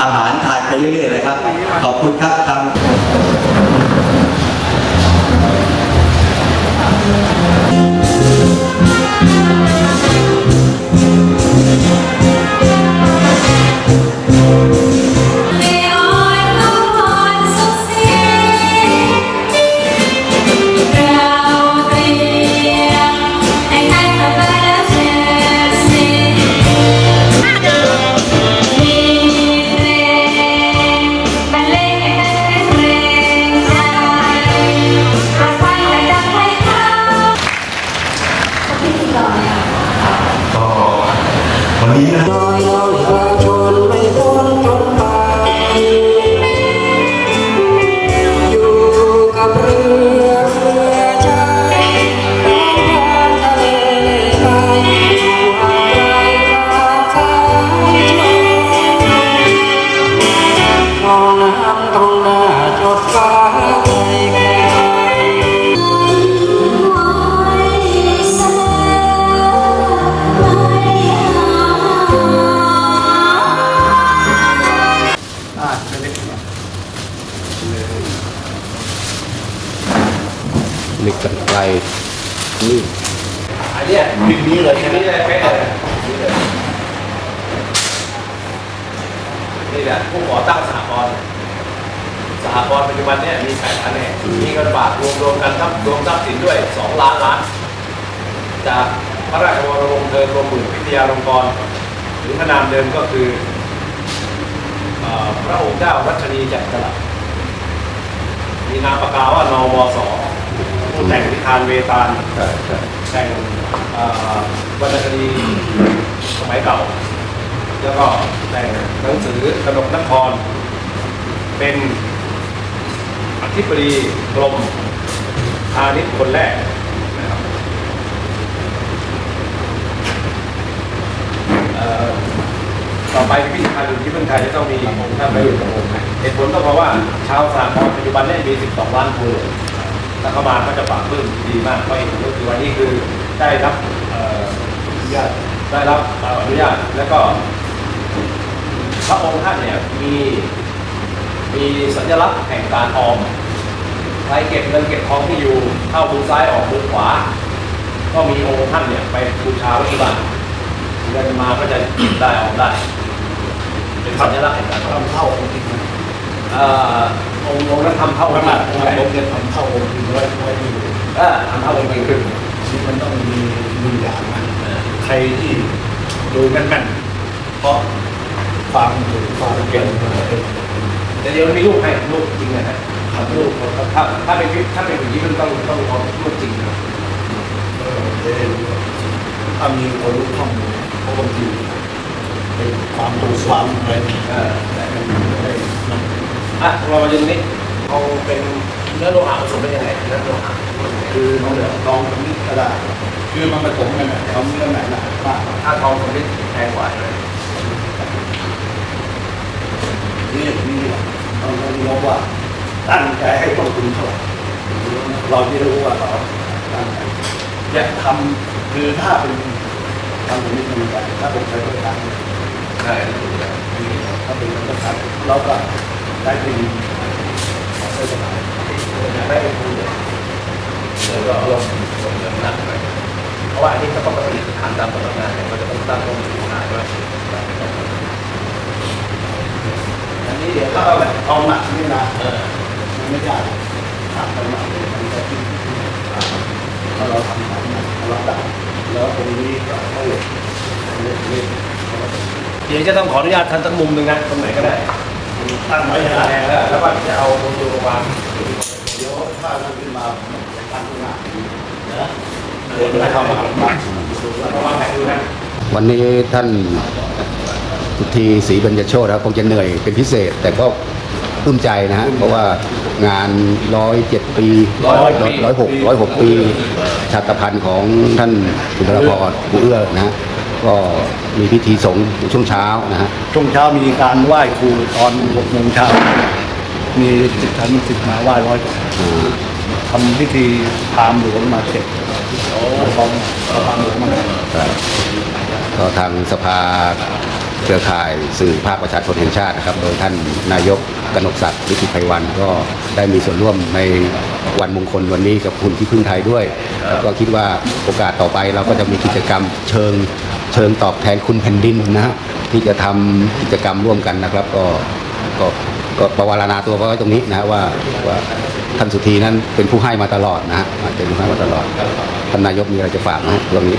อาหารทานไปเรื่อยๆเลยครับ ขอบคุณครับทางไม่ นไกลนี่อันเนี้ยนนี้เลยใช่ไหมนี่เลยเป๊ะเลยนี่แหละผู้ก่อตั้งสหกรณ์สหกรณ์ปัจจุบันเนี่ยมีแปดแผนกมีเงินบาทรวมรวมกันทั้งรวมทรัพย์สินด้วยสองล้านล้าน จากพระราชวรวงศ์เธอรวมหมื่นวิทยาลงกรณ์หรือพระนามเดิมก็คือพระองค์เจ้ารัชนีจักรลามีนามปากกาว่านวสผู้ แต่งนิทานเวตาลแต่งเอ่อวรรณคดีสมัยเก่า แล้วก็แต่งหนังสือกนกนคร เป็นอธิบดีกรมพาณิชย์คนแรกนะครับเอ่อต่อไปพิพิธภัณฑ์ที่เมืองไทยจะต้องมีองค์ท่านไปอยู่กับผมเหตุผลก็เพราะว่าชาวสากลปัจจุบันเนี่ยมี 12 ล้านครั วเรือนถ้าเข้ามาก็จะปรับเพิ่มดีมากเพราะเห็นก็คือวันนี้คือได้รับเอ่ออนุญาตได้รับเอ่ออนุญาตแล้วก็พระองค์ท่านเนี่ยมีมีสัญลักษณ์แห่งการออมใครเก็บเงินเก็บทองที่อยู่เข้ามือซ้ายออกมือขวา ก็มีองค์ท่านเนี่ยไปบูชาไว้ที่บ้านเงินมาก็จะเก็บได้ออมได้ เป็นสัญลักษณ์แห่งการออมทำเท่าองค์จริงนะเอ่อ องค์องค์นั้นทำเท่าขกันนาดององค์ไหนค์เนี่ยทำเท่าองค์จริงไว้ไว้ที่เออทำเท่าองค์จริงขึ้นนี่มันต้องมีมีอย่างนะใครที่ดูแม่นๆเพราะความถูกความเก่งแต่เดี๋ยวมีรูปให้รูปจริงนะฮะทำรูปถ้าถ้าเป็นถ้าเป็นอย่างนี้มันต้องต้องเอารูปจริงนะเออได้รู้ถ้ามีคนรู้ข้อมูลเพราะบางทีเป็นความถูกความอะไรเออแต่มันได้นั่น อะเรามาดูตรงนี้เอาเป็นเนื้อโลหะผสมเป็นยังไงเนื้อโลหะคือน้องเดี๋ยวลองตรงนี้ก็ได้คือมันผสมกันนะทำเรื่องไหนนะมากถ้าทองสมฤทธิ์แพงกว่าใช่ไหมนี่นี่ต้องต้องยอมว่าตั้งใจให้ต้นทุนเท่าไหร่เราที่รู้ว่าเราตั้งใจอยากทำคือถ้าเป็นทำตรงนี้มันจะถ้าเป็นใช้บริการใช่ถ้าเป็นบริการเราก็ ได้เป็นของใช้บริการไม่เป็นผู้เดียวแล้วก็ลงลงเงินหนักไปเพราะว่าอันนี้ก็ต้องผลิตฐานตามกำหนดงานเนี่ยมันจะต้องตั้งต้นทุนขาด้วยอันนี้เดี๋ยวถ้าเอาแบบเอาหนักนี่นะเออมันไม่ยากทำไปหนักมันจะขึ้นถ้าเราทำหนักเราได้แล้วตรงนี้ก็ต้องเล่นเล่นเดี๋ยวจะต้องขออนุญาตท่านสักมุมหนึ่งนะตรงไหนก็ได้ ตั้งไว้อย่างแพนั้นงแล้วแล้วก็จะเอาคนดูวางเดี๋ยวถ้ามันขึ้นมาผมจะตั้งหน้านะเดี๋ยวจะเข้ามาบ้านแล้วก็วางแผนดูนะวันนี้ท่านสุธีศรีบรรยโชตครับคงจะเหนื่อยเป็นพิเศษ แต่ก็ปลื้มใจนะฮะเพราะว่างานร้อยเจ็ดปีร้อยหกร้อยหกปีชาตพันธ์ของท่านสุนทรภรผู้เอื้อนะฮะ ก็มีพิธีสงฆ์ช่วงเช้านะฮะช่วงเช้ามีการไหว้ครูตอนหกโมงเช้ามีสิทธิ์ท่านสิทธิ์มาไหว้ร้อยอ่าทำพิธีพราหมณ์หลวงมาเสร็จโอ้พร้อมพราหมณ์หลวงมาครับก็ทางสภาเครือข่ายสื่อภาคประชาชนแห่งชาตินะครับ โดยท่านนายกกนกศักดิ์ลิขิตไพวันก็ได้มีส่วนร่วมในวันมงคลวันนี้กับคุณที่พึ่งไทยด้วย แล้วก็คิดว่าโอกาสต่อไปเราก็จะมีกิจกรรมเชิง เชิงตอบแทนคุณแผ่นดินนะฮะที่จะทำกิจกรรมร่วมกันนะครับ ก็ก็ก็ประวารณาตัวไว้ตรงนี้นะว่าว่าท่านสุธีนั้นเป็นผู้ให้มาตลอดนะฮะเป็นผู้ให้มาตลอดท่านนายกมีอะไรจะฝากไหมเรื่องนี้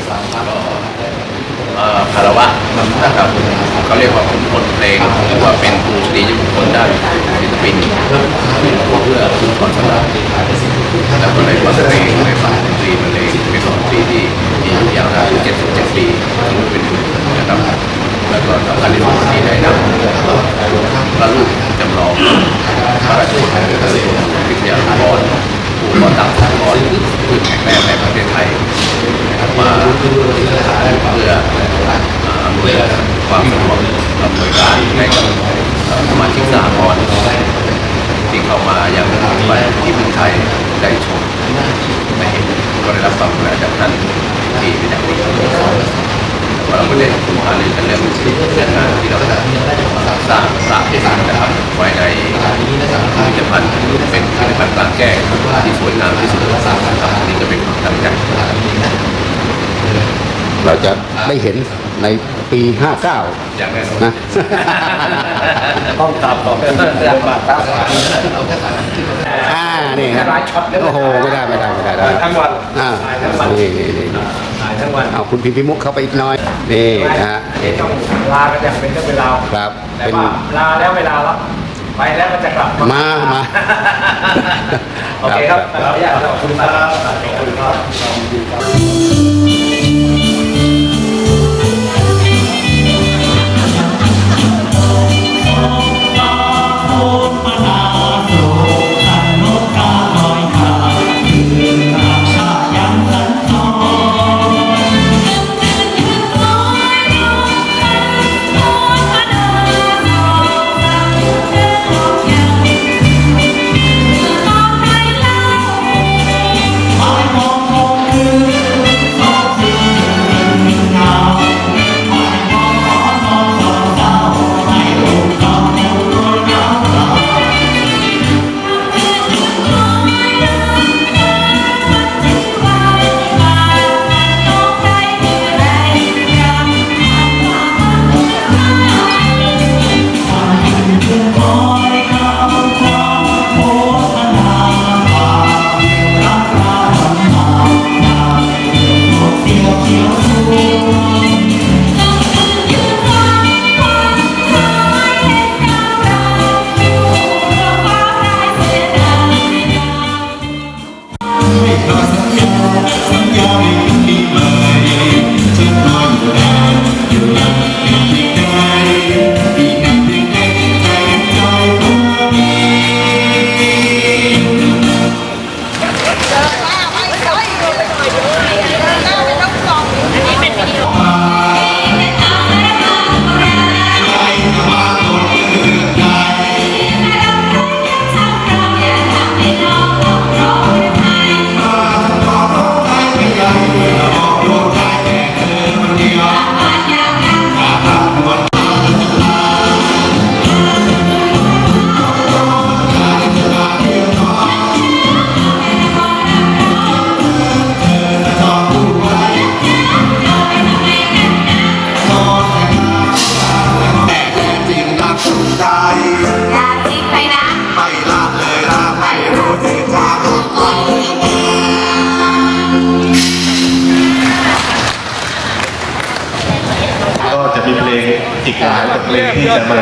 คารวะนะครับเขาเรียกว่าผลเพลงหรือว่าเป็นผู้ดีบุคคลด้ศิลปินเพื่อคอนเสิร์ตแล้วก็เลยว่าเพลงในฝั่งดนตรีมันเลยเป็นดนตรีที่ ที่ยาวนาน77ปีถึงเป็นนะครับแล้วก็สำคัญที่สุดที่ได้นำพระลูกจำลองพระราชบุตรวิทยาลรผู้ก่อตั้งสากลขึ้นแห่งแรกในประเทศไทย มาเพื่ออำนวยความสะดวกอำนวยการให้กับสมาชิกสหกรณ์ที่เข้ามาอย่างวันที่เมืองไทยได้ชมได้เห็นก็ได้รับความกรุณาจากท่านที่เป็นอย่างดีเราไม่ได้คุมหารือกันเรื่องเรื่องงานที่เราจะสร้างสร้างที่สร้างนะครับไว้ในผลิตภัณฑ์เป็นผลิตภัณฑ์กลางแก้วที่สวยงามที่สุดนะครับนี่ก็เป็นความตั้งใจ เราจะได้เห็นในปี 59อย่างแน่นอนนะต้องตามต่อไปปฏิบัติตามอ่านี่ครับโอ้โหไม่ได้ไม่ได้ไม่ได้ได้ทั้งวันอ่าถ่ายทั้งวันนี่นี่นี่ถ่ายทั้งวันเอาคุณพิมพิมุกเข้าไปอีกหน้อยนี่นะฮะนี่ต้องลากันอย่างเป็นเรื่องเป็นราวครับแต่เป็นว่าลาแล้วเวลาแล้วไปแล้วก็จะกลับมา มาโอเคครับขออนุญาตขอบคุณครับขอบคุณครับ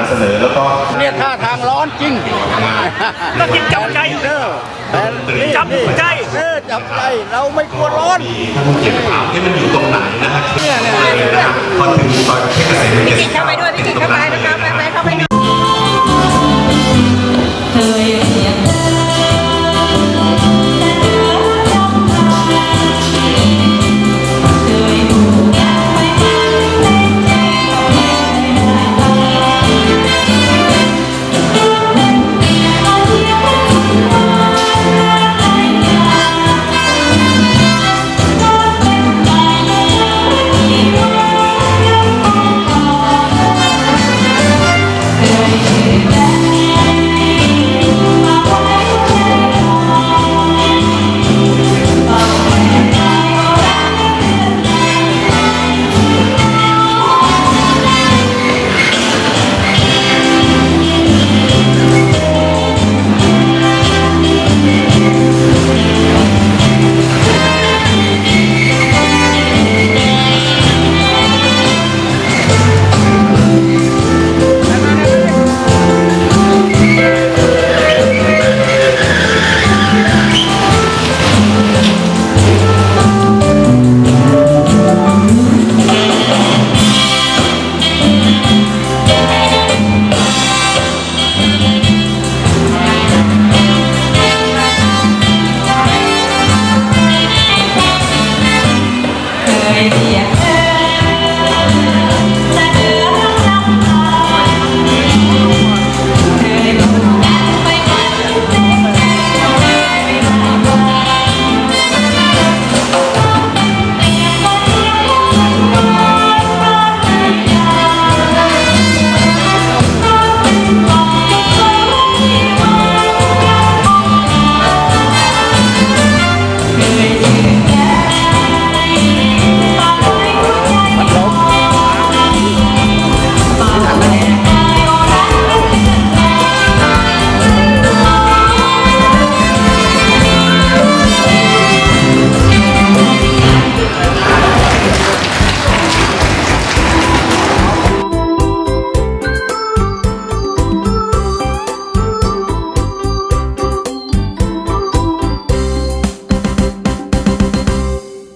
เสนอแล้วก็เนี่ยท่าทางร้อนจริงก็จิตจับใจเออแต่นี่จับใจเออจับใจเราไม่กลัวร้อนมีทั้งเก็บข่าวที่มันอยู่ตรงไหนนะฮะพอถึงซอยเพชรเกษมพี่จิตเข้าไปด้วยพี่จิตเข้าไปนะคะไปไปเข้าไป